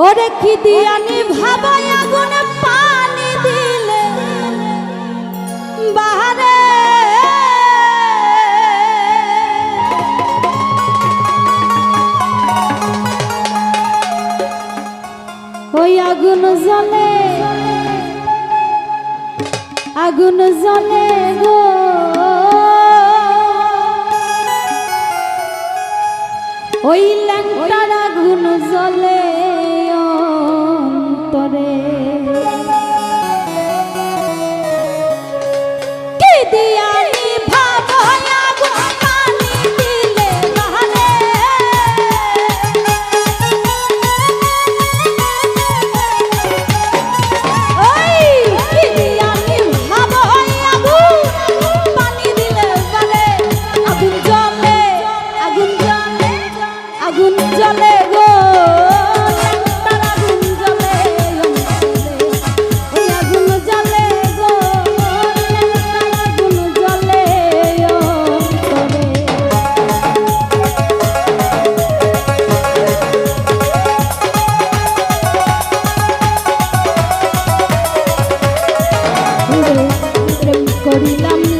ওরে কি দিয়ানি ভাবাই আগুন পানি দিলে? বাহারে! ওই আগুন জলে আগুন জলে গো। ওই ল্যাংটার আগুন body lam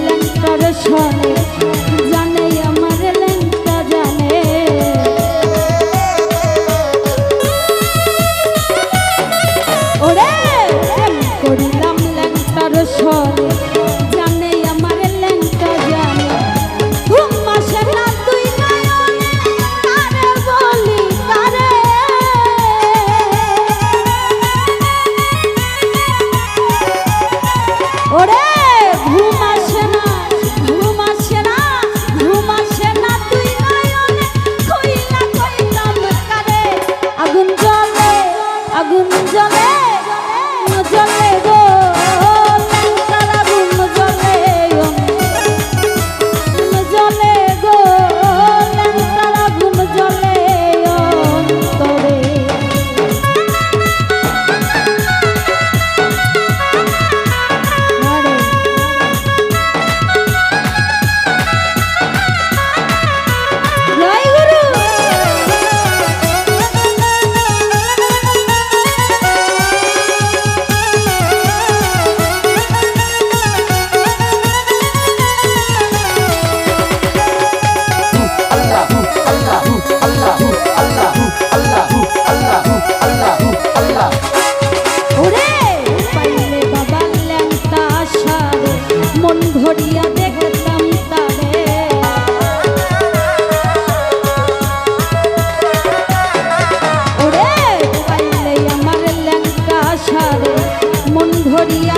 মন মন ধরিয়া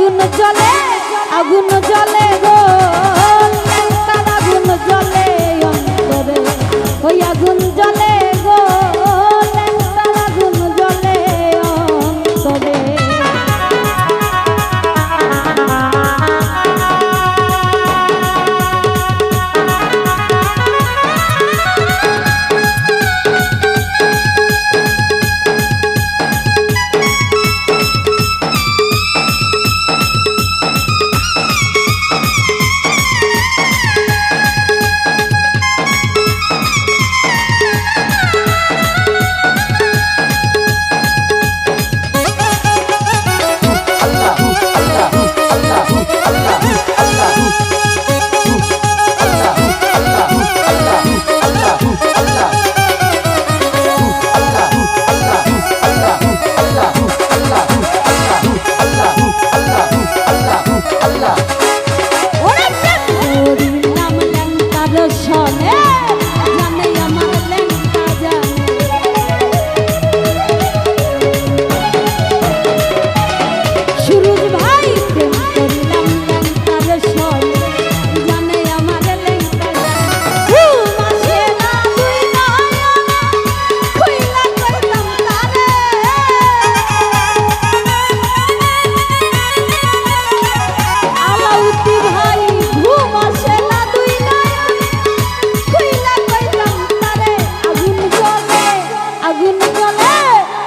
আগুন জলে আগুন জলে গো।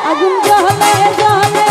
আগুন জহলে জহলে